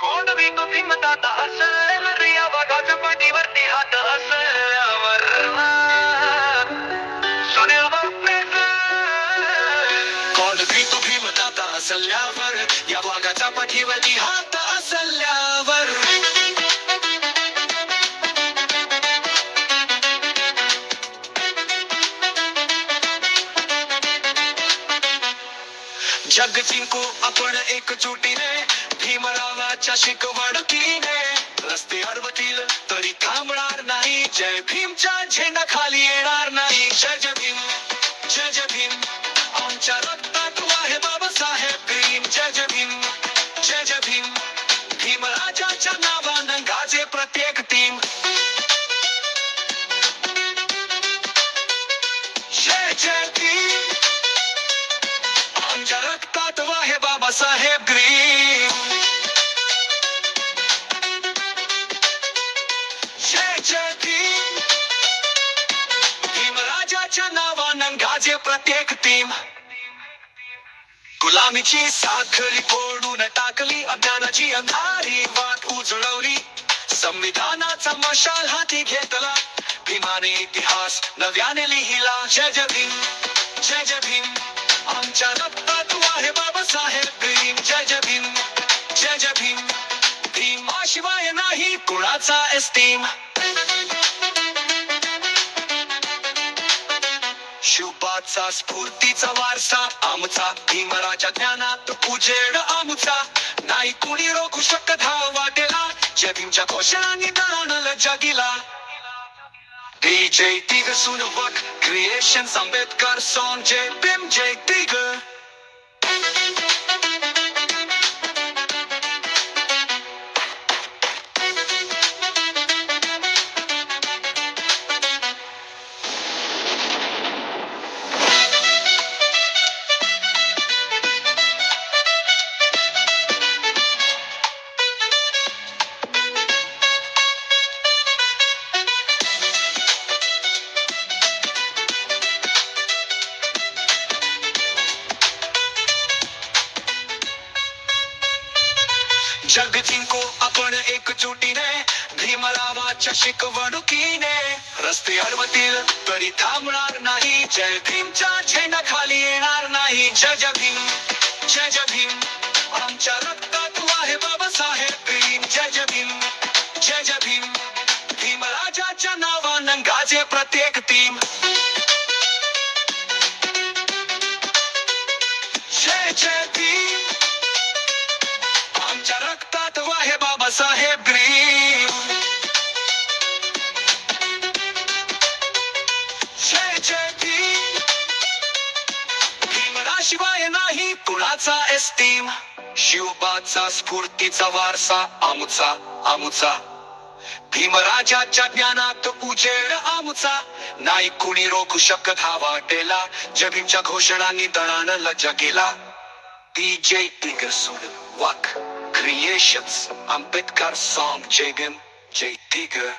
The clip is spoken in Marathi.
कोण बी तो भीमतात असल रिया वाघाच्या पाठीवरती हात असल्यावर सुनील. कोण बी तो भीमतात असल्यावर या वाघाच्या पाठीवरती हात असल्यावर जग भीमरावाच्या तिने रस्ते अडवतील तरी थांबणार नाही. जय भीमच्या झेंडा खाली येणार नाही. जय जय भीम जय जय भीम. आमच्या रक्तात आहे बाबासाहेब भीम. जय जय भीम जय जय भीम. भीमराजाच्या नावानं गाजे प्रत्येक टीम. जय जय गाजे टीम गुलामीची साखळी फोडून टाकली अज्ञानाची अंधारी वाट उजळवली. संविधानाचा मशाल हाती घेतला. भीमाने इतिहास नव्याने लिहिला. जय जय भीम जय जय भीम. आमच्या रक्तात आहे बाबासाहेब भीम जय जय भीम जय जय भीम. भीमाशिवाय नाही कुणाचा एस्टीम शिवपाचा स्फूर्तीचा वारसा आमचा भीमराजा ज्ञानात उजेड आमचा. नाही कुणी रोखू शकत हा वाटेला जय भीमच्या घोषणांनी दळणल जगिला. DJ Tiger Sunavak Creations Ambedkar Song Jai Bim Jai जग जिंको आपण एकजुटीने भीमरावाच्या शिकवणुकीने. रस्ते अडवतील तरी थांबणार नाही. जय भीमच्या झेंडा खाली येणार नाही. जय जय भीम जय जय भीम. आमच्या रक्तात आहे बाबासाहेब भीम जय जय भीम जय जय भीम. भीमराजाच्या नावानं गाजे प्रत्येक टीम शिवाय नाही कुणाचा एस्टीम शिवबाचा स्फूर्तीचा वारसा आमचा आमचा. भीमराजाच्या ज्ञानात उजेड आमचा. नाही कुणी रोखू शकत हा वाटेला. जगीच्या घोषणांनी दळानं जगेला जे सोड वाक. क्रिएशन्स आंबेडकर Song Jagin जय Tiger